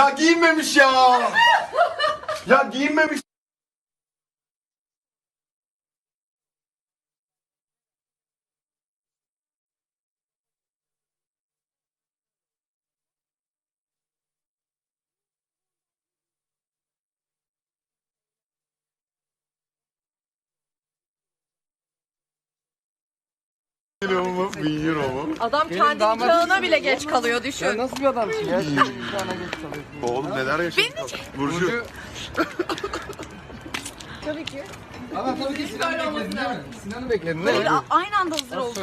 Ya giyinmemiş ya. ya giyinmemiş. Kilo mu? Bin euro mu? Adam kendi nikahına bile geç kalıyor düşün. Nasıl bir adamsın ya? Bir tane geç çalıyorsun. Oğlum neler yaşadın? Burcu. Ama tabii ki Sinan'ı bekledin değil mi? Sinan'ı bekledin değil mi? Böyle aynı anda hazır oldu.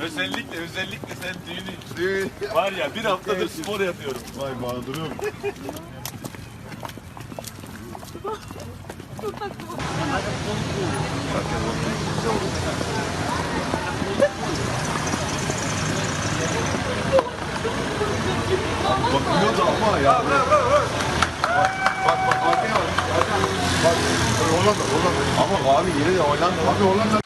Özellikle özellikle sen düğünü Düğün. var ya bir haftadır spor yapıyorum. Vay mağdurum. Bakıyordu ama ya. Bak bak. Arkaya bak. Bak Hollanda Hollanda. Ama abi yine de Hollanda. Abi Hollanda.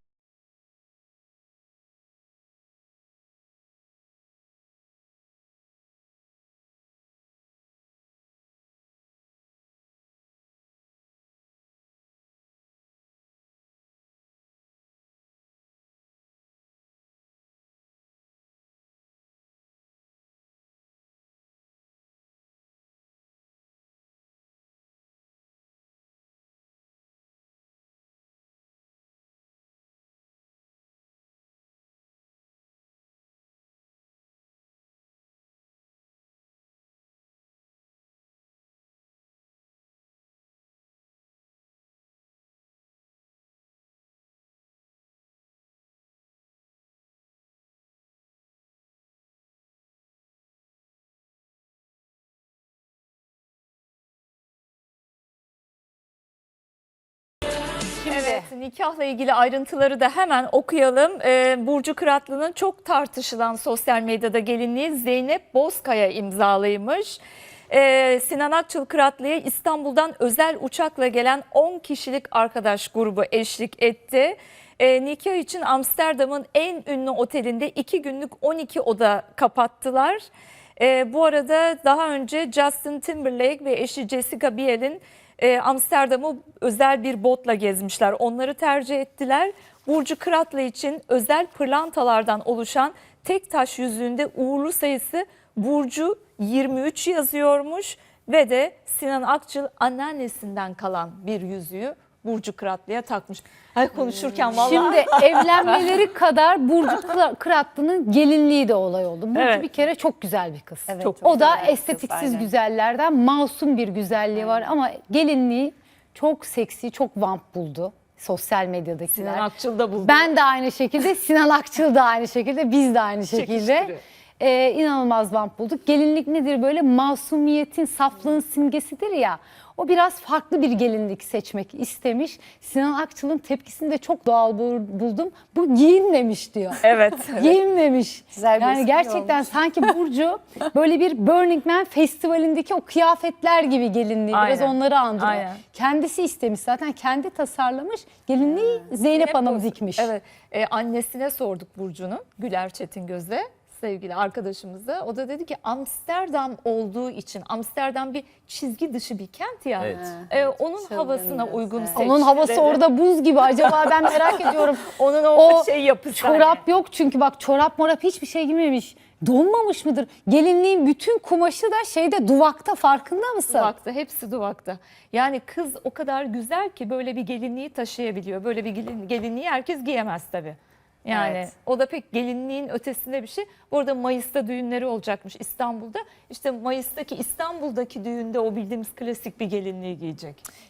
git Evet, nikahla ilgili ayrıntıları da hemen okuyalım. Ee, Burcu Kıratlı'nın çok tartışılan sosyal medyada gelinliği Zeynep Bozkaya imzalıymış. Ee, Sinan Akçıl Kıratlı'ya İstanbul'dan özel uçakla gelen 10 kişilik arkadaş grubu eşlik etti. Ee, nikah için Amsterdam'ın en ünlü otelinde 2 günlük 12 oda kapattılar. Ee, bu arada daha önce Justin Timberlake ve eşi Jessica Biel'in e, Amsterdam'ı özel bir botla gezmişler. Onları tercih ettiler. Burcu Kıratlı için özel pırlantalardan oluşan tek taş yüzüğünde uğurlu sayısı Burcu 23 yazıyormuş ve de Sinan Akçıl anneannesinden kalan bir yüzüğü Burcu Kıratlı'ya takmış. Ay konuşurken vallahi Şimdi evlenmeleri kadar Burcu Kıra- Kıratlı'nın gelinliği de olay oldu. Burcu Evet. bir kere çok güzel bir kız. Evet, çok o da güzel bir kız, estetiksiz aynen. güzellerden masum bir güzelliği var ama gelinliği çok seksi, çok vamp buldu sosyal medyadakiler. Sinan Akçıl da buldu. Ben de aynı şekilde, Sinan Akçıl da aynı şekilde, biz de aynı şekilde. Çekiştiriyor. Ee, inanılmaz vamp bulduk. Gelinlik nedir böyle masumiyetin, saflığın simgesidir ya. O biraz farklı bir gelinlik seçmek istemiş. Sinan Akçıl'ın tepkisini de çok doğal bul- buldum. Bu giyinmemiş diyor. Evet. Giyinmemiş. Güzel bir yani espri gerçekten olmuş. sanki Burcu böyle bir Burning Man festivalindeki o kıyafetler gibi gelinliği. Biraz Aynen. onları andırıyor. Aynen. Kendisi istemiş zaten kendi tasarlamış. Gelinliği Zeynep Hanım Boz- dikmiş. Evet. E, annesine sorduk Burcu'nun. Güler Çetin Göz'e sevgili arkadaşımıza. O da dedi ki Amsterdam olduğu için Amsterdam bir çizgi dışı bir kent ya. Evet. E, onun havasına uygun seçti. Onun havası dedi. orada buz gibi. Acaba ben merak ediyorum. Onun o, şey yapısı. Çorap yok çünkü bak çorap morap hiçbir şey giymemiş. Donmamış mıdır? Gelinliğin bütün kumaşı da şeyde duvakta farkında mısın? Duvakta, hepsi duvakta. Yani kız o kadar güzel ki böyle bir gelinliği taşıyabiliyor. Böyle bir gelin, gelinliği herkes giyemez tabii. Yani Evet. o da pek gelinliğin ötesinde bir şey. Bu arada Mayıs'ta düğünleri olacakmış İstanbul'da. İşte Mayıs'taki İstanbul'daki düğünde o bildiğimiz klasik bir gelinliği giyecek.